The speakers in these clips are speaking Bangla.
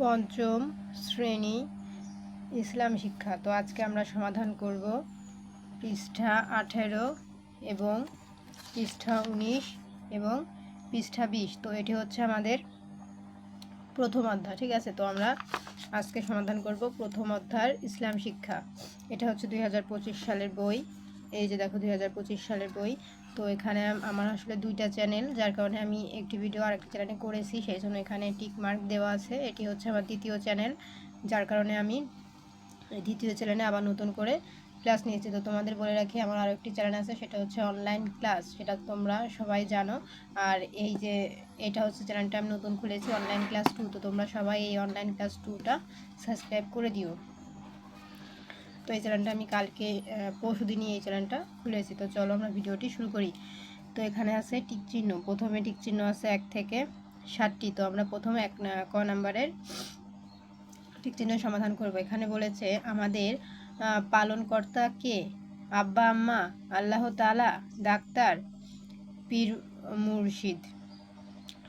পঞ্চম শ্রেণি ইসলাম শিক্ষা। তো আজকে আমরা সমাধান করব পৃষ্ঠা আঠেরো এবং পৃষ্ঠা উনিশ এবং পৃষ্ঠা বিশ। তো এটি হচ্ছে আমাদের প্রথম অধ্যায়, ঠিক আছে? তো আমরা আজকে সমাধান করব প্রথম অধ্যায় ইসলাম শিক্ষা। এটা হচ্ছে দু হাজার পঁচিশ সালের বই। এই যে দেখো দুই হাজার পঁচিশ সালের বই। তো এখানে আমার আসলে দুইটা চ্যানেল যার কারণে আমি একটি ভিডিও আরেকটি চ্যানেলে করেছি, সেই জন্য এখানে টিক মার্ক দেওয়া আছে। এটি হচ্ছে আমার দ্বিতীয় চ্যানেল যার কারণে আমি দ্বিতীয় চ্যানেলে আবার নতুন করে ক্লাস নিয়েছি। তো তোমাদের বলে রাখি, আমার আরও একটি চ্যানেল আছে, সেটা হচ্ছে অনলাইন ক্লাস সেটা তোমরা সবাই জানো। আর এই যে এটা হচ্ছে চ্যানেলটা আমি নতুন খুলেছি অনলাইন ক্লাস টু তো তোমরা সবাই এই অনলাইন ক্লাস টুটা সাবস্ক্রাইব করে দিও। তো এই চ্যানেলটা আমি কালকে পরশু দিনই এই চ্যানেলটা খুলেছি। তো চলো আমরা ভিডিওটি শুরু করি। তো এখানে আছে টিক চিহ্ন। প্রথমে টিক চিহ্ন আছে এক থেকে ষাটটি। তো আমরা প্রথমে এক ক নাম্বারের টিক চিহ্ন সমাধান করব। এখানে বলেছে, আমাদের পালনকর্তা কে? আব্বা, আম্মা, আল্লাহ তালা ডাক্তার, পীর মুর্শিদ।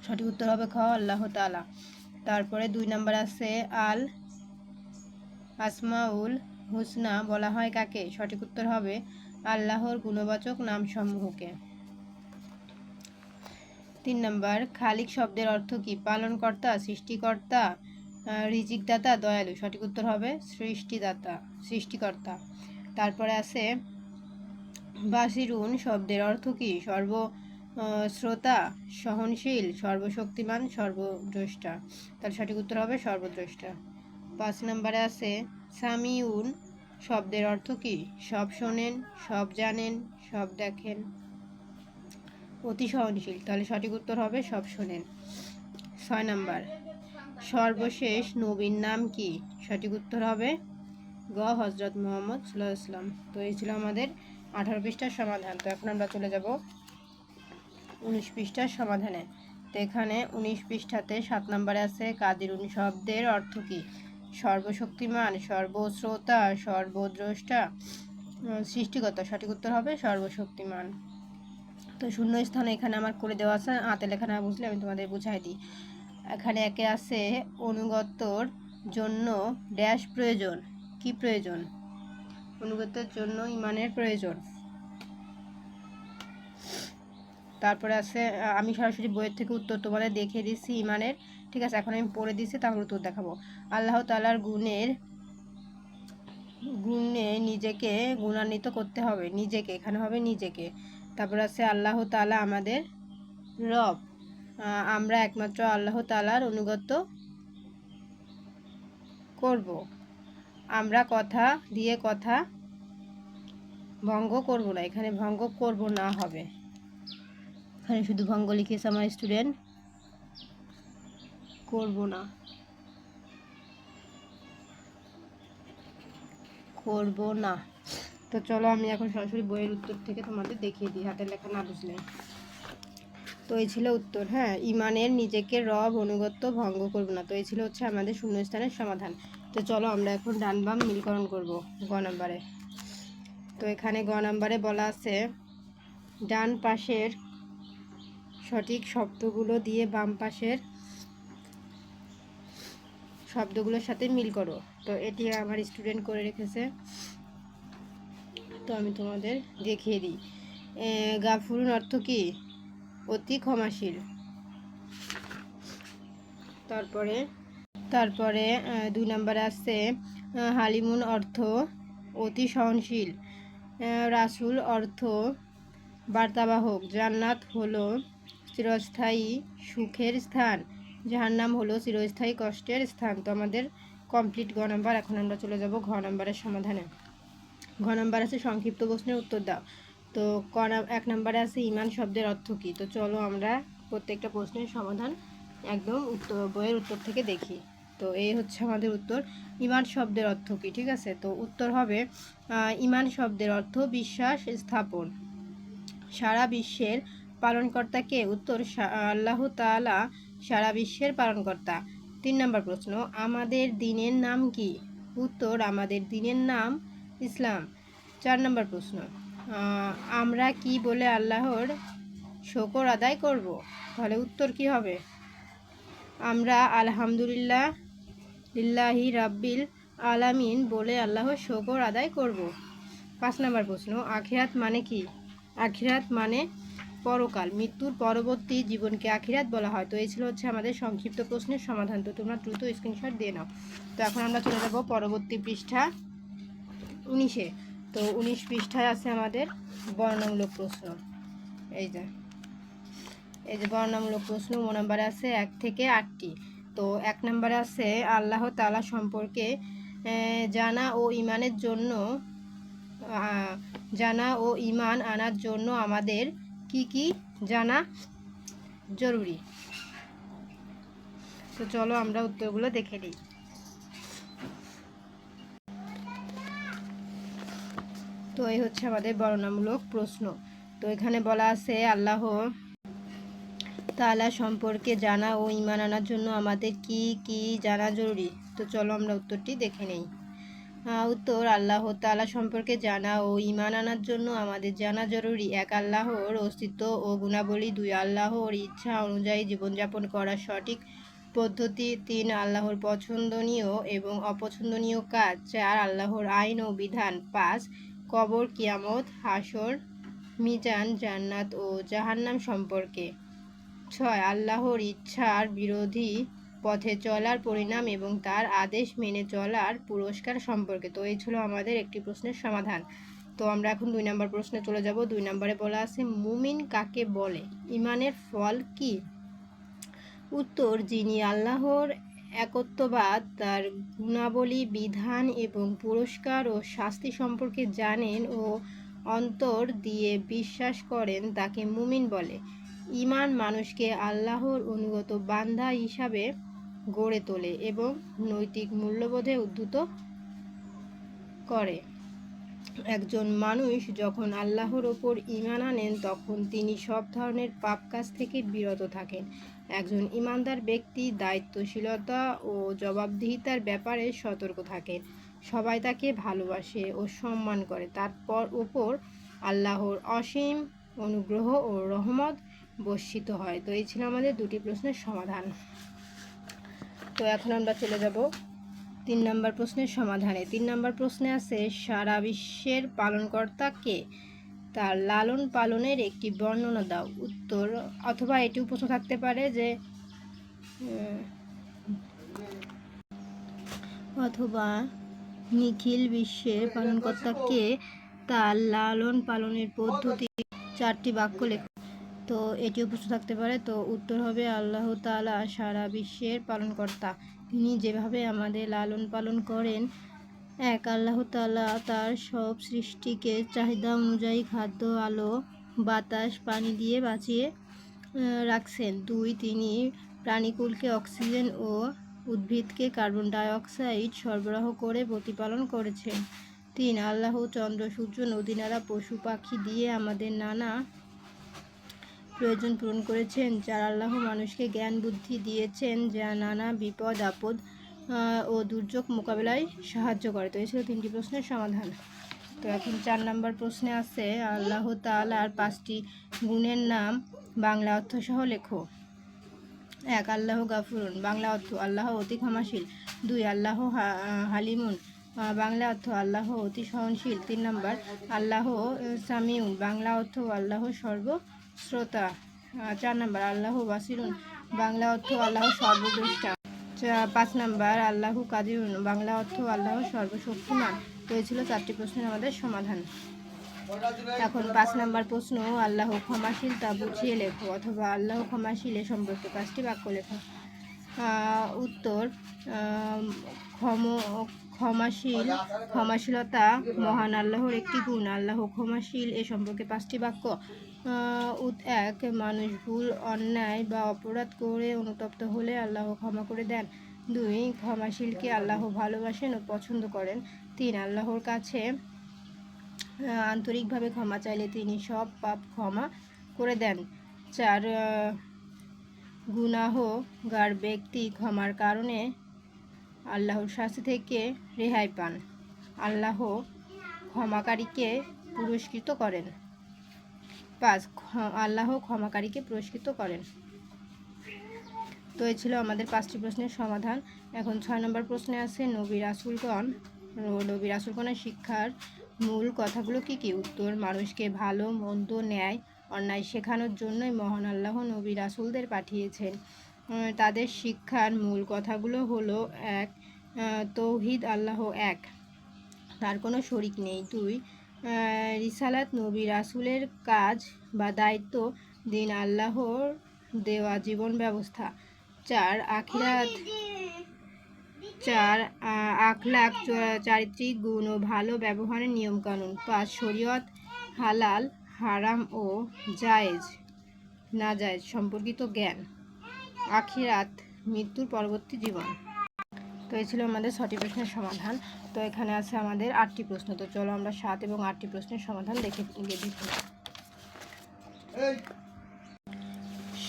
সঠিক উত্তর হবে খ, আল্লাহ তালা তারপরে দুই নাম্বার আছে, আল, আসমাউল হুসনা বলা হয় কাকে? সঠিক উত্তর হবে আল্লাহর গুণবাচক নামসমূহকে। তিন নম্বর, খালিক শব্দের অর্থ কি? পালনকর্তা, সৃষ্টিকর্তা রিজিকদাতা, দয়ালু। সঠিক উত্তর হবে সৃষ্টিদাতা, সৃষ্টিকর্তা। তারপরে আছে, বাসিরুন শব্দের অর্থ কি? সর্ব শ্রোতা, সহনশীল, সর্বশক্তিমান, সর্বদ্রষ্টা। তাহলে সঠিক উত্তর হবে সর্বদ্রষ্টা। পাঁচ নম্বরে আছে সামিউন শব্দের অর্থ কি? সব শোনেন, সব জানেন, সব দেখেন। অতি সহনশীল। তাহলে সঠিক উত্তর হবে সব শোনেন। ছয় নাম্বার। সর্বশেষ নবীর নাম কি? সঠিক উত্তর হবে গ হজরত মোহাম্মদ সাল্লাহ ইসলাম তো এই ছিল আমাদের আঠারো পৃষ্ঠার সমাধান। তো এখন আমরা চলে যাব উনিশ পৃষ্ঠার সমাধানে। তো এখানে উনিশ পৃষ্ঠাতে সাত নম্বরে আছে কাদিরুন শব্দের অর্থ কি? সর্বশক্তিমান, সর্বশ্রোতা, সর্বদ্রষ্টা। সৃষ্টিকর্তা, সঠিক উত্তর হবে সর্বশক্তিমান। তো শূন্য স্থান এখানে আমার করে দেওয়া আছে হাতে লেখা না বুঝলে আমি তোমাদের বুঝাই দিই। এখানে একে আছে অনুগতর জন্য ড্যাশ প্রয়োজন। কি প্রয়োজন? অনুগতের জন্য ইমানের প্রয়োজন। তারপরে আছে, আমি সরাসরি বইয়ের থেকে উত্তর তোমাদের দেখিয়ে দিচ্ছি ইমানের। ঠিক আছে, এখন আমি পড়ে দিচ্ছি, তাহলে উত্তর দেখাবো। আল্লাহ তালার গুণের গুণে নিজেকে গুণান্বিত করতে হবে। নিজেকে, এখানে হবে নিজেকে। তারপর আছে আল্লাহ তালা আমাদের রব। আমরা একমাত্র আল্লাহ তালার অনুগত করব। আমরা কথা দিয়ে কথা ভঙ্গ করব না। এখানে ভঙ্গ করব না হবে। এখানে শুধু ভঙ্গ লিখেছে আমার স্টুডেন্ট করব না। করব না। তো চলো আমি এখন সরাসরি বইয়ের উত্তর থেকে তোমাদের দেখিয়ে দিই, হাতের লেখা না বুঝলে। তো এই ছিল উত্তর হ্যাঁ ইমানের নিজেকে রব অনুগত্য ভঙ্গ করব না। তো এই ছিল হচ্ছে আমাদের শূন্যস্থানের সমাধান। তো চলো আমরা এখন ডান বাম মিলকরণ করব, গ নাম্বারে। তো এখানে গ নাম্বারে বলা আছে, ডান পাশের সঠিক শব্দগুলো দিয়ে বাম পাশের শব্দগুলোর সাথে মিল করো। তো এটি আমার স্টুডেন্ট করে রেখেছে। তো আমি তোমাদের দেখিয়ে দিই। গাফুরুন অর্থ কি? অতি ক্ষমাশীল। তারপরে তারপরে দুই নম্বরে আছে হালিমুন অর্থ অতি সহনশীল। রাসুল অর্থ বার্তাবাহক। জান্নাত হলো চিরস্থায়ী সুখের স্থান। জাহান্নাম হলো চিরস্থায়ী কষ্টের স্থান। তো আমাদের কমপ্লিট গ নাম্বার এখন আমরা চলে যাব ঘ নাম্বারের সমাধানে। ঘ নাম্বার আছে সংক্ষিপ্ত প্রশ্নের উত্তর দাও। তো ক এক নম্বরে আছে ইমান শব্দের অর্থ কী? তো চলো আমরা প্রত্যেকটা প্রশ্নের সমাধান একদম উত্তর, বইয়ের উত্তর থেকে দেখি। তো এই হচ্ছে আমাদের উত্তর, ইমান শব্দের অর্থ কী? ঠিক আছে? তো উত্তর হবে ইমান শব্দের অর্থ বিশ্বাস স্থাপন। সারা বিশ্বের পালনকর্তাকে উত্তর আল্লাহ তাআলা সারা বিশ্বের পালনকর্তা। তিন নম্বর প্রশ্ন, আমাদের দিনের নাম কি? উত্তর, আমাদের দিনের নাম ইসলাম। চার নম্বর প্রশ্ন আমরা কি বলে আল্লাহর শকর আদায় করব? তাহলে উত্তর কি হবে? আমরা আলহামদুলিল্লাহ লিল্লাহি রাব্বিল আলামিন বলে আল্লাহর শকর আদায় করব। পাঁচ নম্বর প্রশ্ন, আখিরাত মানে কি? আখিরাত মানে পরকাল, মৃত্যুর পরবর্তী জীবনকে আখিরাত বলা হয়। তো এই ছিল হচ্ছে আমাদের সংক্ষিপ্ত প্রশ্নের সমাধান। তো তোমরা দ্রুত স্ক্রিনশট দিয়ে নাও। তো এখন আমরা চলে যাব পরবর্তী পৃষ্ঠা উনিশে। তো উনিশ পৃষ্ঠায় আছে আমাদের বর্ণমূলক প্রশ্ন। এই যে এই যে বর্ণমূলক প্রশ্ন ও নম্বরে আছে এক থেকে আটটি। তো এক নম্বরে আছে, আল্লাহ তালা সম্পর্কে জানা ও ইমানের জন্য জানা ও ইমান আনার জন্য আমাদের কি কি জানা জরুরি? তো চলো আমরা উত্তরগুলো দেখে নিই। তো এই হচ্ছে আমাদের বর্ণনামূলক প্রশ্ন। তো এখানে বলা আছে, আল্লাহ তাআলা সম্পর্কে জানা ও ইমান আনার জন্য আমাদের কি কি জানা জরুরি? তো চলো আমরা উত্তরটি দেখে নেই। উত্তর আল্লাহ তাআলা সম্পর্কে জানা ও ইমান আনার জন্য আমাদের জানা জরুরি। এক, আল্লাহর অস্তিত্ব ও গুণাবলী। দুই, আল্লাহর ইচ্ছা অনুযায়ী জীবনযাপন করার সঠিক পদ্ধতি। তিন, আল্লাহর পছন্দনীয় এবং অপছন্দনীয় কাজ। চার, আল্লাহর আইন ও বিধান। পাঁচ, কবর, কিয়ামত হাসর মিজান, জান্নাত ও জাহান্নাম সম্পর্কে। ছয়, আল্লাহর ইচ্ছার বিরোধী পথে চলার পরিণাম এবং তার আদেশ মেনে চলার পুরস্কার সম্পর্কে। তো এই ছিল আমাদের একটি প্রশ্নের সমাধান। তো আমরা এখন দুই নম্বর প্রশ্নে চলে যাব। দুই নম্বরে বলা আছে, মুমিন কাকে বলে? ইমানের ফল কি? উত্তর, যিনি আল্লাহর একত্ববাদ, তার গুণাবলী, বিধান এবং পুরস্কার ও শাস্তি সম্পর্কে জানেন ও অন্তর দিয়ে বিশ্বাস করেন, তাকে মুমিন বলে। ঈমান মানুষকে আল্লাহর অনুগত বান্ধা হিসাবে গড়ে তোলে এবং নৈতিক মূল্যবোধে উদ্ধত করে। একজন মানুষ যখন আল্লাহর ওপর ঈমান আনেন, তখন তিনি সব ধরনের পাপ কাজ থেকে বিরত থাকেন। একজন ইমানদার ব্যক্তি দায়িত্বশীলতা ও জবাবদিহিতার ব্যাপারে সতর্ক থাকেন। সবাই তাকে ভালোবাসে ও সম্মান করে। তারপর ওপর আল্লাহর অসীম অনুগ্রহ ও রহমত বর্ষিত হয়। তো এই ছিল আমাদের দুটি প্রশ্নের সমাধান। তো এখন আমরা চলে যাব তিন নম্বর প্রশ্নের সমাধানে। তিন নম্বর প্রশ্নে আছে, সারা বিশ্বের পালনকর্তা কে? তার লালন পালনের একটি বর্ণনা দাও। উত্তর, অথবা এটিও প্রশ্ন থাকতে পারে যে অথবা নিখিল বিশ্বের পালনকর্তা কে? তার লালন পালনের পদ্ধতি চারটি বাক্য লেখ। তো এটিও প্রশ্ন থাকতে পারে। তো উত্তর হবে আল্লাহ তাআলা সারা বিশ্বের পালনকর্তা। তিনি যেভাবে আমাদের লালন পালন করেন, এক আল্লাহ তালা তার সব সৃষ্টিকে চাহিদা অনুযায়ী খাদ্য, আলো, বাতাস, পানি দিয়ে বাঁচিয়ে রাখছেন। দুই, তিনি প্রাণীকুলকে অক্সিজেন ও উদ্ভিদকে কার্বন ডাই অক্সাইড সরবরাহ করে প্রতিপালন করেছেন। তিন, আল্লাহ চন্দ্র, সূর্য, নদী নালা, পশু পাখি দিয়ে আমাদের নানা প্রয়োজন পূরণ করেছেন, যার আল্লাহ মানুষকে জ্ঞান, বুদ্ধি দিয়েছেন, যা নানা বিপদ, আপদ ও দুর্যোগ মোকাবেলায় সাহায্য করে। তো এই ছিল তিনটি প্রশ্নের সমাধান। তো এখন চার নম্বর প্রশ্নে আছে, আল্লাহ তাআলার পাঁচটি গুণের নাম বাংলা অর্থ সহ লেখো। এক, আল্লাহ গাফুরুন, বাংলা অর্থ, আল্লাহ অতি ক্ষমাশীল। দুই, আল্লাহ হালিমুন বাংলা অর্থ, আল্লাহ অতি সহনশীল। তিন নম্বর, আল্লাহ সামিউন, বাংলা অর্থ, আল্লাহ সর্বশ্রোতা আহ, চার নম্বর আল্লাহ বাসিরুন বাংলা অর্থ আল্লাহ সর্বদ্রষ্টা পাঁচ নাম্বার আল্লাহু কাদিরুন বাংলা অর্থ আল্লাহ সর্বশক্তিমান। তো এই ছিল চারটি প্রশ্নের আমাদের সমাধান। এখন পাঁচ নাম্বার প্রশ্ন আল্লাহ ক্ষমাশীল তা বুঝিয়ে লেখো অথবা আল্লাহ ক্ষমাশীল এ সম্পর্কে পাঁচটি বাক্য লেখো। উত্তর ক্ষম ক্ষমাশীল ক্ষমাশীলতা মহান আল্লাহর একটি গুণ। আল্লাহ ক্ষমাশীল এ সম্পর্কে পাঁচটি বাক্য। এক মানুষ ভুল, অন্যায় বা অপরাধ করে অনুতপ্ত হলে আল্লাহ ক্ষমা করে দেন। দুই, ক্ষমাশীলকে আল্লাহ ভালোবাসেন ও পছন্দ করেন। তিন, আল্লাহর কাছে আন্তরিকভাবে ক্ষমা চাইলে তিনি সব পাপ ক্ষমা করে দেন। চার গুনাহগার ব্যক্তি ক্ষমার কারণে আল্লাহর শাস্তি থেকে রেহাই পান। আল্লাহ ক্ষমাকারীকে পুরস্কৃত করেন। ক্ষ- আল্লাহ ক্ষমাকারীকে পুরস্কৃত করেন। তো এই ছিল আমাদের পাঁচটি প্রশ্নের সমাধান। এখন ছয় নম্বর প্রশ্নে আছে, নবী রাসুলগণ, নবী রাসুলগণের শিক্ষার মূল কথাগুলো কি কি? উত্তর, মানুষকে ভালো, মন্দ, ন্যায়, অন্যায় শেখানোর জন্যই মহান আল্লাহ নবী রাসুলদের পাঠিয়েছেন। তাদের শিক্ষার মূল কথাগুলো হলো এক তৌহিদ আল্লাহ এক, তার কোনো শরিক নেই। দুই রিসালাত নবী রাসুলের কাজ বা দায়িত্ব দিন আল্লাহর দেওয়া জীবন ব্যবস্থা। চার আখিরাত, চার আখলাখ চারিত্রিক গুণ ও ভালো ব্যবহারের নিয়মকানুন। পাঁচ, শরীয়ত হালাল, হারাম ও জায়েজ না জায়েজ সম্পর্কিত জ্ঞান। আখিরাত, মৃত্যুর পরবর্তী জীবন। তো এই ছিল আমাদের ছটি প্রশ্নের সমাধান। তো এখানে আছে আমাদের আটটি প্রশ্ন। তো চলো আমরা সাত এবং আটটি প্রশ্নের সমাধান দেখে দেখি।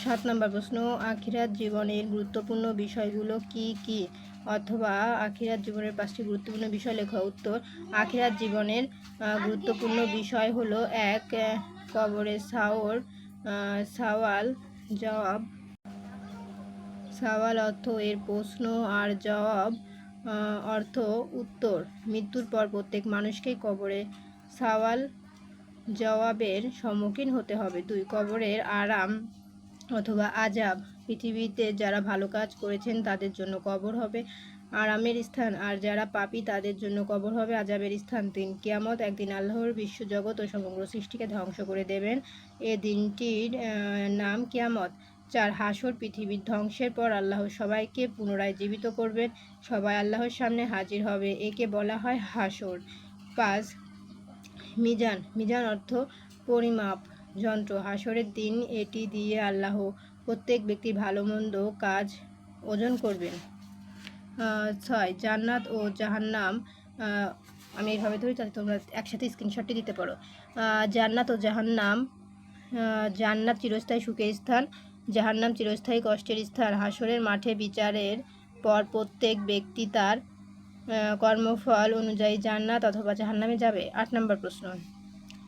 সাত নম্বর প্রশ্ন আখিরাত জীবনের গুরুত্বপূর্ণ বিষয়গুলো কি কি? অথবা আখিরাত জীবনের পাঁচটি গুরুত্বপূর্ণ বিষয় লেখা। উত্তর আখিরাত জীবনের গুরুত্বপূর্ণ বিষয় হলো এক কবরে সাওর সাওয়াল, জবাব সওয়াল অর্থ এর প্রশ্ন আর জবাব অর্থ উত্তর। মৃত্যুর পর প্রত্যেক মানুষকেই কবরে সওয়াল জবাবের সম্মুখীন হতে হবে। দুই, কবরের আরাম অথবা আজাব পৃথিবীতে যারা ভালো কাজ করেছেন তাদের জন্য কবর হবে আরামের স্থান, আর যারা পাপী তাদের জন্য কবর হবে আজাবের স্থান। তিন, কিয়ামত একদিন আল্লাহর বিশ্বজগৎ ও সমগ্র সৃষ্টিকে ধ্বংস করে দেবেন। এ দিনটির নাম কিয়ামত। চার হাসর পৃথিবীর ধ্বংসের পর আল্লাহ সবাইকে পুনরায় জীবিত করবেন। সবাই আল্লাহর সামনে হাজির হবে, একে বলা হয় হাসর। পাঁচ, মিজান মিজান অর্থ পরিমাপ যন্ত্র। হাসরের দিন এটি দিয়ে আল্লাহ প্রত্যেক ব্যক্তি ভালো, মন্দ কাজ ওজন করবেন। ছয়, জান্নাত ও জাহান্নাম আমি এইভাবে ধরি তাতে তোমরা একসাথে স্ক্রিনশটটি দিতে পারো। জান্নাত ও জাহান্নাম জান্নাত চিরস্থায়ী সুখের স্থান। জাহান্নাম চিরস্থায়ী কষ্টের স্থান। হাসরের মাঠে বিচারের পর প্রত্যেক ব্যক্তি তার কর্মফল অনুযায়ী জান্নাত অথবা জাহান্নামে যাবে। আট নম্বর প্রশ্ন।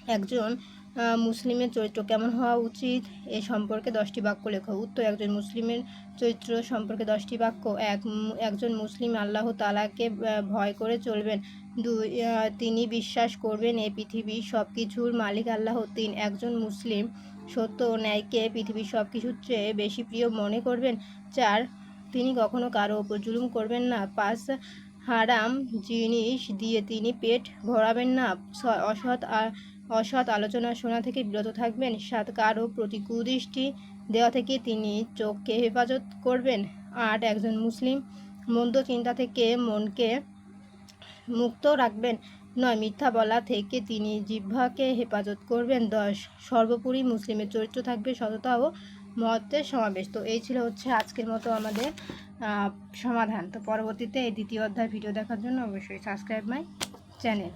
একজন মুসলিমের চরিত্র কেমন হওয়া উচিত? এ সম্পর্কে দশটি বাক্য লেখো। উত্তর, একজন মুসলিমের চরিত্র সম্পর্কে দশটি বাক্য। এক, একজন মুসলিম আল্লাহ তালাকে ভয় করে চলবেন। দুই তিনি বিশ্বাস করবেন এই পৃথিবীর সব কিছুর মালিক আল্লাহ তিন। একজন মুসলিম সত্য ও ন্যায়কে পৃথিবীর সব কিছুর চেয়ে বেশি প্রিয় মনে করবেন চার, তিনি কখনো কারও ওপর জুলুম করবেন না। পাঁচ, হারাম জিনিস দিয়ে তিনি পেট ভরাবেন না। অসৎ অসৎ আলোচনা শোনা থেকে বিরত থাকবেন। সাত, কারও প্রতি কুদৃষ্টি দেওয়া থেকে তিনি চোখকে হেফাজত করবেন। আট, একজন মুসলিম মন্দ চিন্তা থেকে মনকে মুক্ত রাখবেন। নয়, মিথ্যা বলা থেকে তিনি জিহ্বাকে হেফাজত করবেন। দশ, সর্বোপরি মুসলিমের চরিত্র থাকবে সততা ও মহত্বের সমাবেশ। তো এই ছিল হচ্ছে আজকের মতো আমাদের সমাধান। তো পরবর্তীতে এই দ্বিতীয় অধ্যায় ভিডিও দেখার জন্য অবশ্যই সাবস্ক্রাইব মাই চ্যানেল।